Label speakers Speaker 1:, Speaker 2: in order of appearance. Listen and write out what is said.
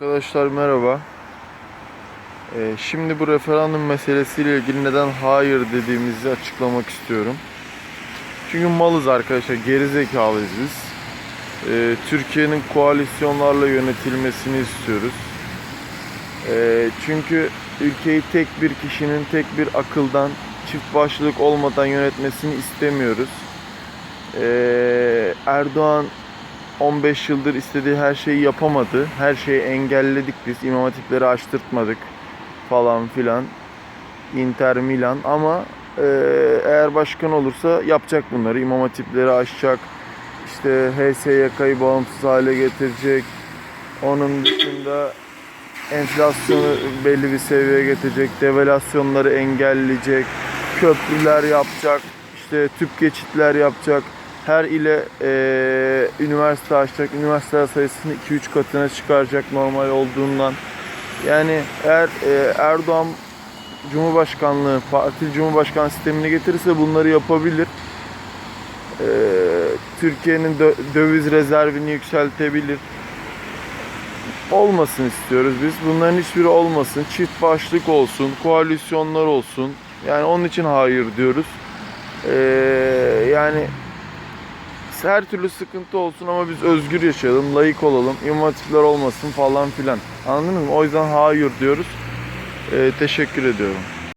Speaker 1: Arkadaşlar merhaba. Ee, şimdi bu referandum meselesiyle ilgili neden hayır dediğimizi açıklamak istiyorum. Çünkü malız arkadaşlar, gerizekalıyız biz. Ee, Türkiye'nin koalisyonlarla yönetilmesini istiyoruz. Ee, çünkü ülkeyi tek bir kişinin tek bir akıldan çift başlılık olmadan yönetmesini istemiyoruz. Ee, Erdoğan 15 yıldır istediği her şeyi yapamadı. Her şeyi engelledik biz. İmam hatipleri açtırtmadık falan filan. Inter Milan ama e, eğer başkan olursa yapacak bunları. İmam hatipleri açacak. İşte HSYK'yı bağımsız hale getirecek. Onun dışında enflasyonu belli bir seviyeye getirecek. Devalüasyonları engelleyecek. Köprüler yapacak. işte tüp geçitler yapacak her ile e, üniversite açacak. Üniversite sayısını 2-3 katına çıkaracak normal olduğundan. Yani eğer e, Erdoğan Cumhurbaşkanlığı, partili Cumhurbaşkanlığı sistemini getirirse bunları yapabilir. E, Türkiye'nin dö- döviz rezervini yükseltebilir. Olmasın istiyoruz biz. Bunların hiçbiri olmasın. Çift başlık olsun, koalisyonlar olsun. Yani onun için hayır diyoruz. E, yani her türlü sıkıntı olsun ama biz özgür yaşayalım, layık olalım, imam hatipler olmasın falan filan. Anladınız mı? O yüzden hayır diyoruz. Ee, teşekkür ediyorum.